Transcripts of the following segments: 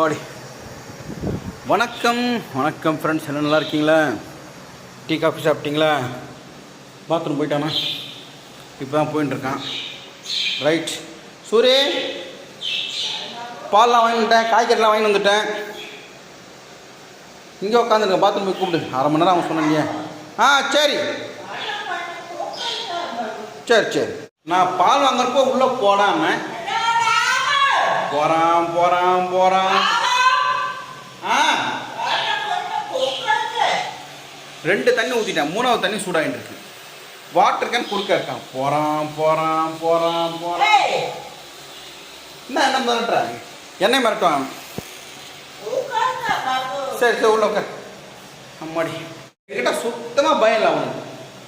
ஓடி வணக்கம் வணக்கம் ஃப்ரெண்ட்ஸ் எல்லாம் நல்லா இருக்கீங்களா? டீ காஃபி சாப்பிட்டீங்களா? பாத்ரூம் போயிட்டானா? இப்போ தான் போயிட்டுருக்கான் ரைட் சூரி பால்லாம் வாங்கி வந்துட்டேன் காய்கறிலாம் வாங்கி வந்துட்டேன். இங்கே உட்காந்துருக்க பாத்ரூம் போய் கூப்பிடு. அரை மணி நேரம் அவன் சொன்னீங்க ஆ சரி. சரி சரி. நான் பால் வாங்குறப்போ உள்ளே போடாமல் போகிறான் போகிறான் போறான் ஆ. ரெண்டு தண்ணி ஊற்றிட்டேன் மூணாவது தண்ணி சூடாகிட்டு இருக்கு வாட்டர் கேன் குறுக்க இருக்கான் போகிறான் போகிறான் போகிறான் போகிறான் என்ன என்ன மிரட்டுறான் என்னை மிரட்டுவான்? சரி சரி உள்ள உட்கார். அம்மாடி. என்கிட்ட சுத்தமாக பயம் இல்லை அவனுக்கு.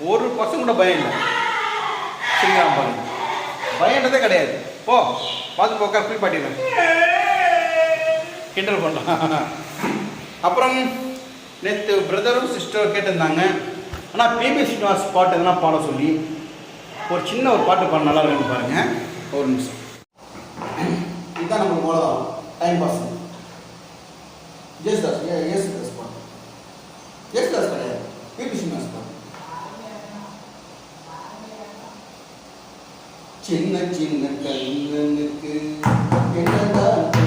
ஒரு பசங்க கூட பயம் இல்லை. சரிங்களா பாருங்க. பயன்றதே கிடையாது. போ. பார்த்து போக்கா ஃப்ரீ பாட்டிடுறேன் கிண்டல் பண்ணலாம். அப்புறம் நேற்று பிரதரும் சிஸ்டரும் கேட்டிருந்தாங்க. ஆனால் பிபி ஸ்ரீனிவாஸ் பாட்டு எதனா பாட சொல்லி ஒரு சின்ன ஒரு பாட்டு பாட நல்லா இருக்குன்னு பாருங்க. ஒரு நிமிஷம். இதுதான் நம்ம மூலம் time pass S Das S Das பாட்டு. எஸ் தாஸ் கிடையாது பிபி ஸ்ரீனிவாஸ் பாட்டு. சின்ன சின்ன கண்களுக்கு என்னதான்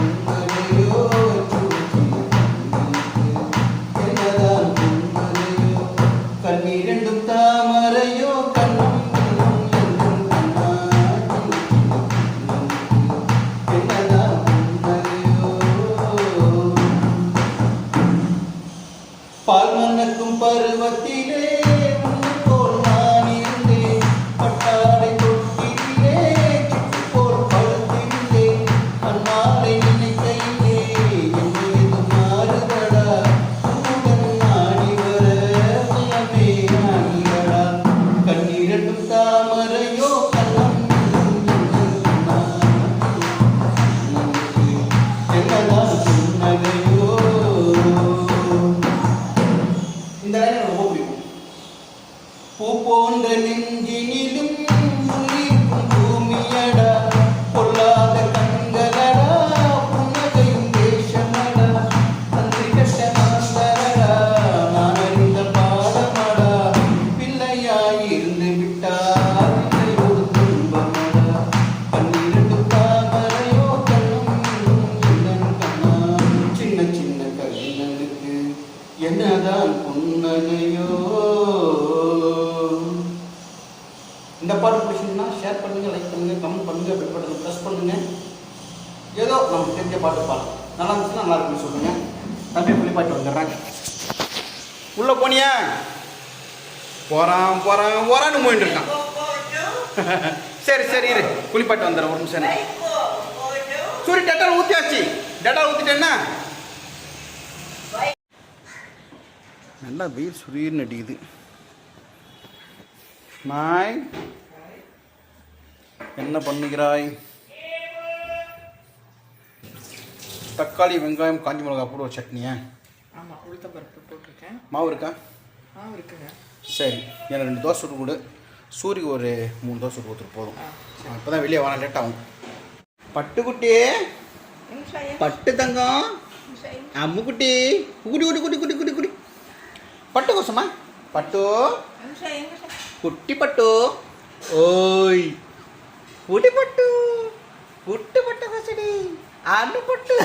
நமக்கு பாட்டு பாடலாம் நல்லா இருந்துச்சுன்னா நல்லா இருக்குன்னு சொல்லுங்க. தம்பி குளிப்பாட்டி வந்துடுறாங்க உள்ள போனியா. போறான் போறான் போறான்னு போயிட்டு இருக்கான். சரி சரி இரு. குளிப்பாட்டி வந்துடுறேன் ஒரு நிமிஷம் இரு. சூரி டெட்டால் ஊற்றியாச்சு டெட்டால் ஊற்றிட்டேன்னா நல்லா வெயில் சுரீர்னு அடிக்குது. நாய் என்ன பண்ணுகிறாய்? தக்காளி வெங்காயம் காஞ்சி மிளகா போட்டு ஒரு சட்னியா? ஆமாம் உளுத்தம் பருப்பு போட்டிருக்கேன். மாவு இருக்கா? ஆ இருக்குங்க. சரி எனக்கு ரெண்டு தோசை சுட்டு கொடு. சூரிக்கு ஒரு மூணு தோசை சுட்டு கொடுத்துட்டு போதும். இப்போ தான் வெளியே வர லேட் ஆகும். பட்டுக்குட்டி பட்டு தங்கம். அம்முக்குட்டி. குட்டி குட்டி குட்டி குட்டி குட்டி குட்டி. பட்டு கோசமா? பட்டு. குட்டி பட்டு. ஓய். குட்டி பட்டு. குட்டி பட்டு கோசடி. அண்ணு பட்டு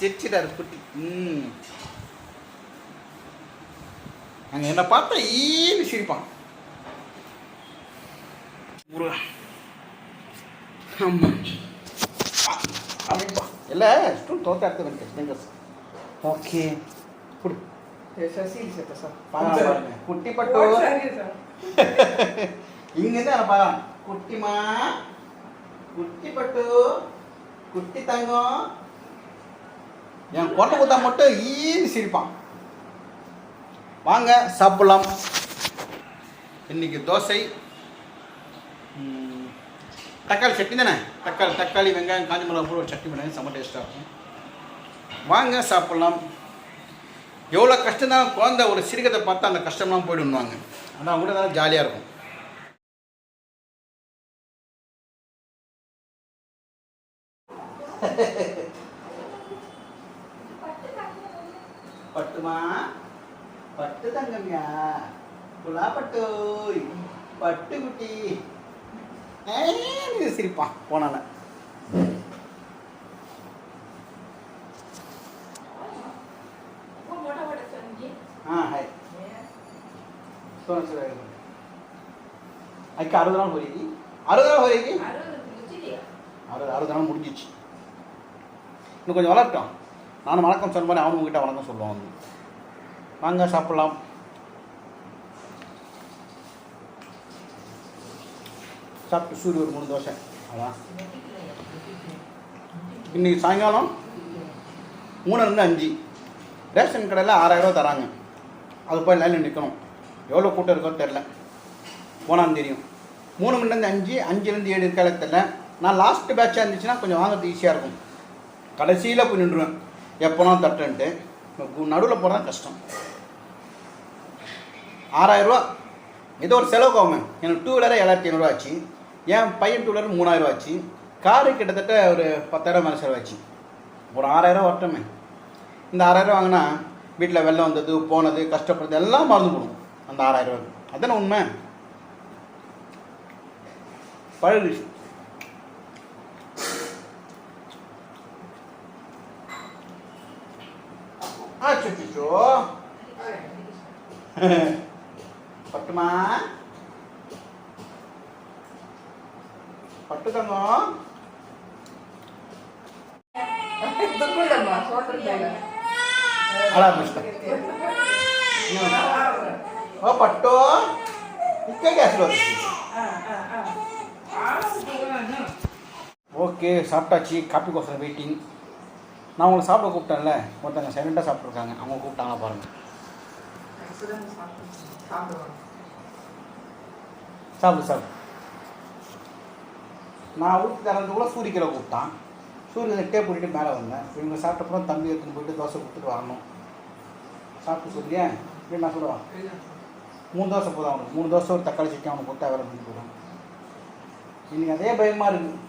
சிரிச்சிட்டாரு குட்டி. ம். அங்கே என்ன பார்த்தா ஈன்னு சிரிப்பான். ஆமாம் இல்லை ஸ்டூல் தோத்த எடுத்து வந்து ஓகே. குடி. குட்டி பட்டு. இங்கேருந்து பாருங்க குட்டிமா. குட்டி பட்டு. குட்டி தங்கம். என் கொட்டை குத்தா மட்டும் ஈன்னு சிரிப்பான். வாங்க சாப்பிடலாம். இன்னைக்கு தோசை. தக்காளி சட்னி தானே? தக்காளி தக்காளி வெங்காயம் காஞ்சி மிளகா போட்டு ஒரு சட்னி பண்ணி செம்ம டேஸ்ட்டாக இருக்கும். வாங்க சாப்பிட்லாம். எவ்வளோ கஷ்டம் தான் குழந்தை ஒரு சிறுகதை பார்த்தா அந்த கஷ்டம்லாம் போயிடுவாங்க ஆனால் கூட நல்லா ஜாலியாக இருக்கும். பட்டுமா? பட்டு தங்கம்யா? புலா பட்டு. பட்டு குட்டி. ஏய், சிரிப்பான் போனால. அதுக்கு அறுபது நாள் போறீங்க அறுபது நாள் போறீங்க அறுபது அறுபது நாள் முடிஞ்சிச்சு. இன்னும் கொஞ்சம் வளர்ட்டோம் நானும் வணக்கம் சொன்ன மாதிரி அவனும் உங்ககிட்ட வணக்கம் சொல்லுவான். வாங்க சாப்பிட்லாம். சாப்பிட்டு சூரிய ஒரு மூணு தோசை. அதான் இன்றைக்கி சாயங்காலம் மூணுலேருந்து அஞ்சு. ரேஷன் கடையில் ஆறாயிரரூவா தராங்க. அது போய் லைனில் நிற்கணும் எவ்வளோ கூட்டம் இருக்கோ தெரில போனான்னு தெரியும் மூணு மணிலேருந்து அஞ்சு அஞ்சுலேருந்து ஏழு இருக்கால தெரில நான் லாஸ்ட்டு பேட்சாக இருந்துச்சுன்னா கொஞ்சம் வாங்குறது ஈஸியாக இருக்கும். கடைசியில் போய் நின்றுவேன். எப்போனா தட்டுன்ட்டு. நடுவில் போகிறதான் கஷ்டம். ஆறாயிரரூவா ஏதோ ஒரு செலவுக்கு ஆகும். எனக்கு டூ வீலரே ஏழாயிரத்தி ஐநூறுரூவா ஆச்சு. என் பையன் டூ வீலர் மூணாயிரரூவா ஆச்சு. காரு கிட்டத்தட்ட ஒரு பத்தாயிரம் மேலே செலவாச்சு ஒரு ஆறாயிரம் வரட்டுமே. இந்த ஆறாயிரம் வாங்கினா வீட்டில் வெள்ளம் வந்தது போனது கஷ்டப்படுறது எல்லாம் மறந்து போடும். அந்த ஆறாயிரம் ரூபாய் உண்மை? பழகு ஆ சுச்சோ பட்டுமா? பட்டு தங்கம். ಪಟ್ಟು ಇಕ್ಕಾಗಿ ಹಸಿರು ஓகே சாப்பிட்டாச்சு. காப்பி காப்பிக்கோசரம் வெயிட்டிங் நான் உங்களுக்கு சாப்பிட கூப்பிட்டேன்ல. ஒருத்தங்க சைலண்டாக சாப்பிட்ருக்காங்க அவங்க கூப்பிட்டாங்களா பாருங்கள் சாப்பிடு சாப்பிடு. நான் ஊற்றி தரதுக்குள்ள சூரியக்கிழமை கூப்பிட்டான். சூரியனை டே போட்டுட்டு மேலே வந்தேன். இவங்க சாப்பிட்டப்புறம் தம்பி எடுத்துன்னு போயிட்டு தோசை கொடுத்துட்டு வரணும். சாப்பிட்டு சொல்லியே இப்படி நான் சொல்லுவான். மூணு தோசை போதும் அவனுக்கு. மூணு தோசை ஒரு தக்காளி சிக்கன் அவனுக்கு கொடுத்தா வேலை பண்ணி போயிடும் இன்னைக்கு அதே பயமாக இருக்குது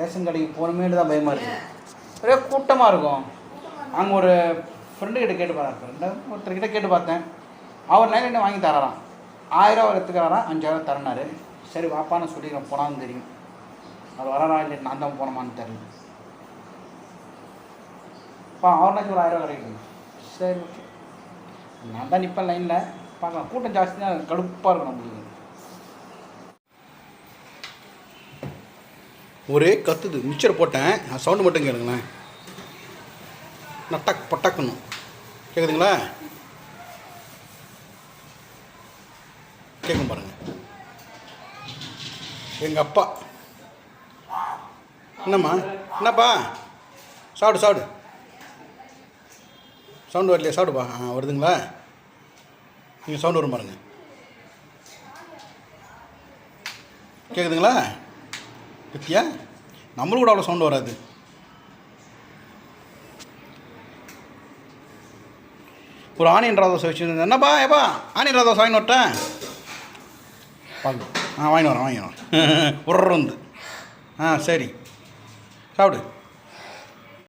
ரேஷன் கடைக்கு போகணுமேட்டு தான் பயமாக இருக்குது ஒரே கூட்டமாக இருக்கும். அங்கே ஒரு ஃப்ரெண்டு கிட்ட கேட்டு பார்த்தேன் ஃப்ரெண்டு ஒருத்தர்கிட்ட கேட்டு பார்த்தேன். அவர் நைன் என்ன வாங்கி தராராம். ஆயிரம் அவர் எடுத்துக்கிறாராம் அஞ்சாயிரம் தரனாரு சரி வாப்பான்னு சொல்லிக்கிறேன் போனான்னு தெரியும். அவர் வராரா இல்லை நான் தான் போனோமான்னு தெரியும் பா அவர்னாச்சும் ஒரு ஆயிரம் கிடைக்கும் சரி ஓகே. நான் தான் நிற்பேன் லைனில் பார்க்கலாம். கூட்டம் ஜாஸ்தி தான் கடுப்பாக இருக்கும் நம்மளுக்கு. ஒரே கத்துது. மிக்சர் போட்டேன். நான் சவுண்டு மட்டும் கேளுங்களேன். நட்டக் பட்டக்கணும் கேட்குதுங்களா கேட்கும் பாருங்க. எங்கள் அப்பா. என்னம்மா? என்னப்பா? சாப்பிடு சாப்பிடு. சவுண்டு வரலையா? சாப்பிடுப்பா. ஆ வருதுங்களா? நீங்கள் சவுண்டு வரும் பாருங்க. கேட்குதுங்களா பத்தியா நம்மளும் கூட அவ்வளோ சவுண்டு வராது. ஒரு ஆனியன் ராதோசை வச்சுருந்தேன். என்னப்பா ஏப்பா? ஆனியன் ராதோசை விட்டேன் வாங்க. ஆ வாங்கி வரேன் வாங்கி வரேன். வந்து ஆ சரி. சாப்பிடு.